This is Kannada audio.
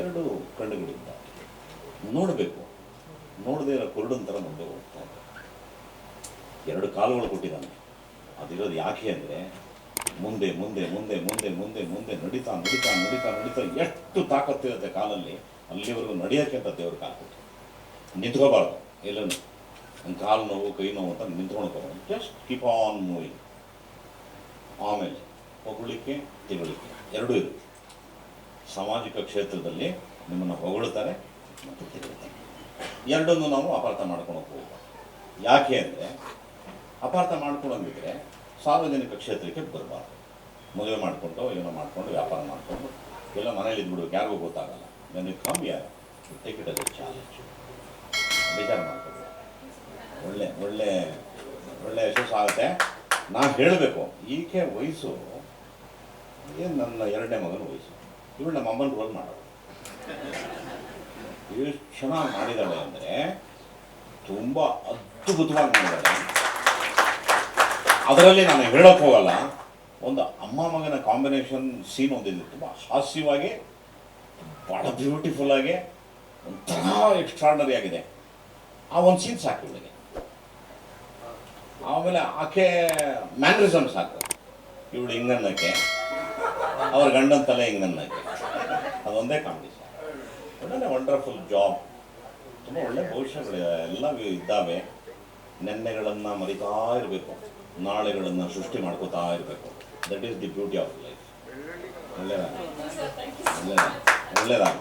ಎರಡು ಕಣ್ಣುಗಳಿಂದ. ನೋಡಬೇಕು. ನೋಡದೇ ಇರೋ ಕುರುಡನ ಥರ ಮುಂದೆ ಹೋಗ್ತಾ ಇದ್ದ ಎರಡು ಕಾಲುಗಳು ಕೊಟ್ಟಿದ್ದಾನೆ. ಅದಿರೋದು ಯಾಕೆ ಅಂದರೆ ಮುಂದೆ ಮುಂದೆ ಮುಂದೆ ಮುಂದೆ ಮುಂದೆ ಮುಂದೆ ನಡೀತಾ ನಡೀತಾ ನಡೀತಾ ನಡೀತಾ ಎಷ್ಟು ತಾಕತ್ತಿರುತ್ತೆ ಕಾಲಲ್ಲಿ, ಅಲ್ಲಿವರೆಗೂ ನಡೆಯೋಕ್ಕೆ ಅಂತ ದೇವ್ರ ಕಾಲು ಕೊಟ್ಟು ನಿಂತ್ಕೋಬಾರ್ದು ಎಲ್ಲ ಕಾಲು ನೋವು, ಕೈ ನೋವು ಅಂತ ನಿಂತ್ಕೊಳ್ಕೋಬಾರ್ದು ಜಸ್ಟ್ ಕೀಪ್ ಆನ್ ಮೂವಿಂಗ್ ಆಮೇಲೆ, ಹೊಗಳಿಕೆ ತಿಳುವಳಿಕೆ ಎರಡೂ ಇರುತ್ತೆ. ಸಾಮಾಜಿಕ ಕ್ಷೇತ್ರದಲ್ಲಿ ನಿಮ್ಮನ್ನು ಹೊಗಳುತ್ತಾರೆ ಮತ್ತು ತಿರುಗುತ್ತಾರೆ ಎರಡನ್ನು ನಾವು ಅಪಾರ್ಥ ಮಾಡ್ಕೊಳಕ್ಕೆ ಹೋಗುವ ಯಾಕೆ ಅಂದರೆ, ಅಪಾರ್ಥ ಮಾಡ್ಕೊಳಂಗಿದ್ರೆ ಸಾರ್ವಜನಿಕ ಕ್ಷೇತ್ರಕ್ಕೆ ಬರಬಾರ್ದು. ಮದುವೆ ಮಾಡಿಕೊಂಡು, ಏನೋ ಮಾಡಿಕೊಂಡು, ವ್ಯಾಪಾರ ಮಾಡಿಕೊಂಡು, ಎಲ್ಲ ಮನೇಲಿ ಇದ್ಬಿಡ್ಬೇಕು ಯಾರಿಗೂ ಗೊತ್ತಾಗಲ್ಲ. ನನಗೆ ಕಮ್ಮಿ ಯಾರು ಟೇಕ್ ಇಟ್ ಚಾಲೆಂಜ್ ಬೇಜಾರು ಮಾಡ್ಕೊಂಡು ಒಳ್ಳೆ ಒಳ್ಳೆ ಒಳ್ಳೆ ಯಶಸ್ಸು ಆಗುತ್ತೆ. ನಾನು ಹೇಳಬೇಕು, ಈಕೆ ವಯಸ್ಸು, ಏನು ನನ್ನ ಎರಡನೇ ಮಗನ ವಯಸ್ಸು? ಇವಳು ನಮ್ಮ ಅಮ್ಮನ ರೋಲ್ ಮಾಡೋದು ಎಷ್ಟು ಚೆನ್ನಾಗಿ ಮಾಡಿದ್ದಾಳೆ ಅಂದರೆ ತುಂಬ ಅದ್ಭುತವಾಗಿ ಮಾಡಿದ್ದಾಳೆ ಅದರಲ್ಲಿ ನಾನು ಹೇಳೋಕ್ಕೆ ಹೋಗಲ್ಲ. ಒಂದು ಅಮ್ಮ ಮಗನ ಕಾಂಬಿನೇಷನ್ ಸೀನ್ ಒಂದಿದೆ ತುಂಬ ಹಾಸ್ಯವಾಗಿ ಭಾಳ ಬ್ಯೂಟಿಫುಲ್ ಆಗಿ, ಒಂಥರ ಎಕ್ಸ್ಟ್ರಾರ್ಡನರಿ ಆಗಿದೆ. ಆ ಒಂದು ಸೀನ್ ಸಾಕು ಇವಳಿಗೆ. ಆಮೇಲೆ ಆಕೆ ಮ್ಯಾನರಿಸಮ್ ಸಾಕು. ಇವಳು ಹಿಂಗನ್ನಕ್ಕೆ ಅವ್ರ ಗಂಡನ ತಲೆ ಹಿಂಗನ್ನಕ್ಕೆ ಅದೊಂದೇ ಕಾಂಡೀಷನ್ ಒಳ್ಳೆ ವಂಡರ್ಫುಲ್ ಜಾಬ್ ತುಂಬ ಒಳ್ಳೆ ಭವಿಷ್ಯಗಳು ಎಲ್ಲ ಇದ್ದಾವೆ. ನೆನ್ನೆಗಳನ್ನು ಮರಿತಾ ಇರಬೇಕು. ನಾಳೆಗಳನ್ನು ಸೃಷ್ಟಿ ಮಾಡ್ಕೋತಾ ಇರಬೇಕು. That is the beauty of life ಒಳ್ಳೆಯದಾಗ ಒಳ್ಳೆಯದಾಗ ಒಳ್ಳೆಯದಾಗ